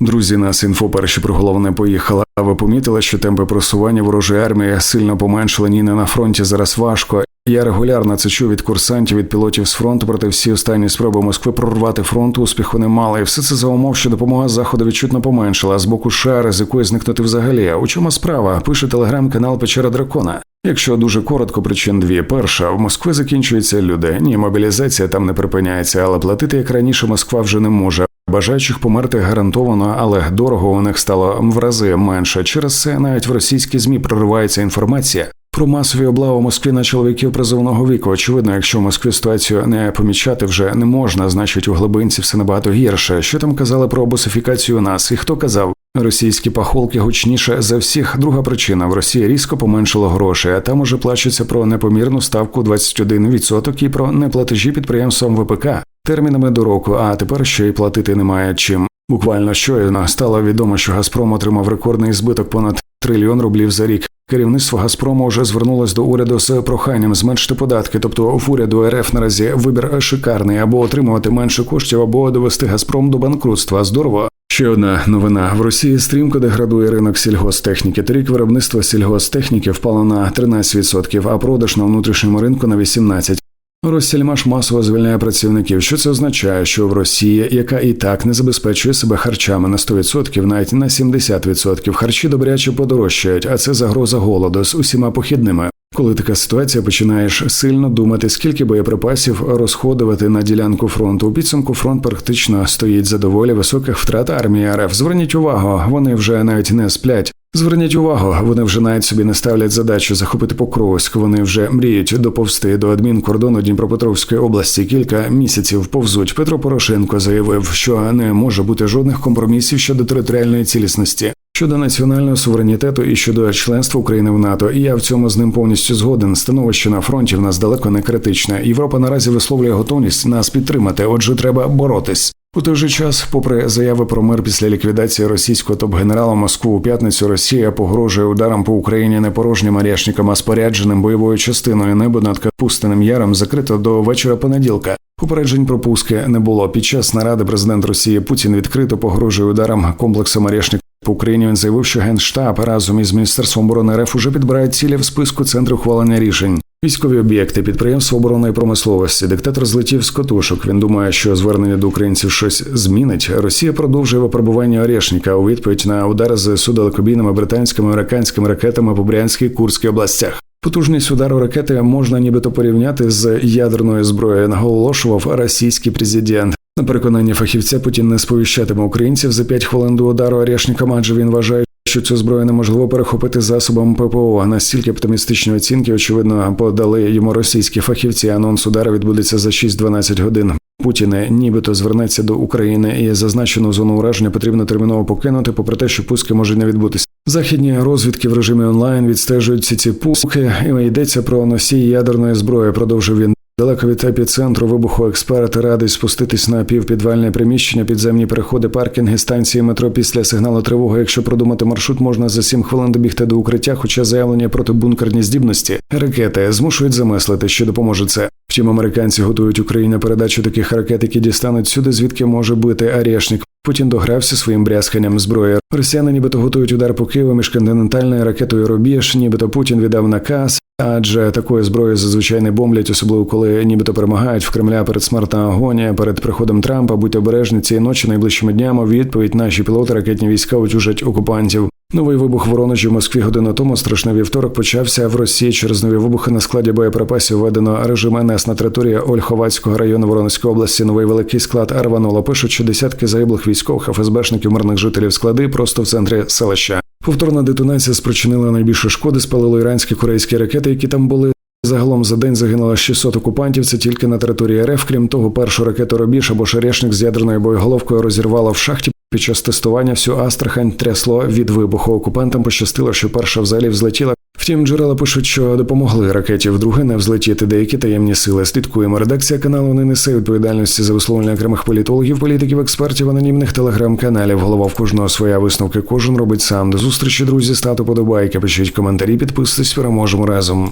Друзі, нас інфо перші про головне поїхала. А ви помітили, що темпи просування ворожої армії сильно поменшили ні не на фронті зараз важко. Я регулярно це чув від курсантів, від пілотів з фронту, проте всі останні спроби Москви прорвати фронт успіху не мали. І все це за умов, що допомога заходу відчутно поменшила. а З боку США ризикує зникнути взагалі. У чому справа? Пише телеграм-канал Печера Дракона. Якщо дуже коротко, причин дві: перша в Москві закінчуються люди. Ні, мобілізація там не припиняється, але платити як раніше Москва вже не може. Бажаючих померти гарантовано, але дорого у них стало в рази менше. Через це навіть в російські змі проривається інформація. Про масові облави у Москві на чоловіків призовного віку. Очевидно, якщо в Москві ситуацію не помічати вже не можна, значить у глибинці все набагато гірше. Що там казали про босифікацію нас? І хто казав? Російські пахолки гучніше за всіх. Друга причина в Росії різко поменшило грошей, а там уже плачеться про непомірну ставку 21% і про неплатежі підприємствам ВПК термінами до року. А тепер ще й платити немає чим. Буквально щойно стало відомо, що Газпром отримав рекордний збиток понад трильйон рублів за рік. Керівництво Газпрому вже звернулось до уряду з проханням зменшити податки. Тобто в уряду РФ наразі вибір шикарний або отримувати менше коштів, або довести Газпром до банкрутства. Здорово. Ще одна новина в Росії стрімко деградує ринок сільгостехніки. Торік виробництво сільгостехніки впало на 13%, а продаж на внутрішньому ринку на 18%. Россельмаш масово звільняє працівників. Що це означає, що в Росії, яка і так не забезпечує себе харчами на 100%, навіть на 70%, харчі добряче подорожчають, а це загроза голоду з усіма похідними. Коли така ситуація починаєш сильно думати, скільки боєприпасів розходувати на ділянку фронту. У підсумку фронт практично стоїть за доволі високих втрат армії РФ. Зверніть увагу, вони вже навіть не сплять. Зверніть увагу, вони вже навіть собі не ставлять задачу захопити Покровськ. Вони вже мріють доповзти до адмінкордону Дніпропетровської області. Кілька місяців повзуть. Петро Порошенко заявив, що не може бути жодних компромісів щодо територіальної цілісності. Щодо національного суверенітету і щодо членства України в НАТО, і я в цьому з ним повністю згоден. Становище на фронті в нас далеко не критичне. Європа наразі висловлює готовність нас підтримати. Отже, треба боротись. У той же час, попри заяви про мир після ліквідації російського топ-генерала Москву у п'ятницю, Росія погрожує ударом по Україні не порожнім арішникам, а спорядженим бойовою частиною небо над Капустиним Яром закрито до вечора понеділка. Попереджень про пуски не було. Під час наради президент Росії Путін відкрито погрожує ударом комплексом арішник по Україні. Він заявив, що генштаб разом із міністерством оборони РФ уже підбирають цілі в списку центру ухвалення рішень. Військові об'єкти, підприємства оборонної промисловості. Диктатор злетів з котушок. Він думає, що звернення до українців щось змінить. Росія продовжує випробування Орешника у відповідь на удари з судалекобійними британськими американськими ракетами по Брянській і Курській областях. Потужність удару ракети можна нібито порівняти з ядерною зброєю, наголошував російський президент. На переконання фахівця Путін не сповіщатиме українців за 5 хвилин до удару Орешником, адже він вважає, що цю зброю неможливо перехопити засобами ППО. Настільки оптимістичні оцінки, очевидно, подали йому російські фахівці. Анонс удару відбудеться за 6-12 годин. Путін нібито звернеться до України і зазначену зону ураження потрібно терміново покинути, попри те, що пуски можуть не відбутися. Західні розвідки в режимі онлайн відстежують всі ці пуски. І йдеться про носій ядерної зброї. Продовжив він. Далеко від епіцентру вибуху експерти радить спуститись на півпідвальне приміщення, підземні переходи, паркінги, станції метро після сигналу тривоги. Якщо продумати маршрут, можна за 7 хвилин добігти до укриття, хоча заявлення проти бункерні здібності ракети змушують замислити, що допоможе це. Втім, американці готують Україні передачу таких ракет, які дістануть сюди, звідки може бити Арєшник. Путін догрався своїм брязканням зброї. Росіяни нібито готують удар по Києву між континентальною ракетою Рубіж, нібито Путін віддав наказ. Адже такої зброї зазвичай не бомблять, особливо коли нібито перемагають в Кремля перед смертна агонія, перед приходом Трампа. Будь обережні цієї ночі найближчими днями. Відповідь наші пілоти ракетні війська утюжать окупантів. Новий вибух воронежі в Москві годину тому страшний вівторок почався в Росії через нові вибухи на складі боєприпасів. Введено режим НС на території Ольховацького району Воронезької області. Новий великий склад рвануло. Пишуть, що десятки загиблих військових ФСБшників мирних жителів склади просто в центрі селища. Повторна детонація спричинила найбільше шкоди, спалило іранські корейські ракети, які там були. Загалом за день загинуло 600 окупантів. Це тільки на території РФ. Крім того, першу ракету Робіж або Шерешник з ядерною боєголовкою розірвало в шахті. Під час тестування всю Астрахань трясло від вибуху. Окупантам пощастило, що перша взагалі взлетіла. Втім, джерела пишуть, що допомогли ракеті вдруге не взлетіти деякі таємні сили. Слідкуємо. Редакція каналу не несе відповідальності за висловлення окремих політологів, політиків, експертів, анонімних телеграм-каналів. Голова в кожного своя висновки. Кожен робить сам. До зустрічі, друзі. Ставте подобайки, пишіть коментарі, підписуйтесь. Переможемо разом.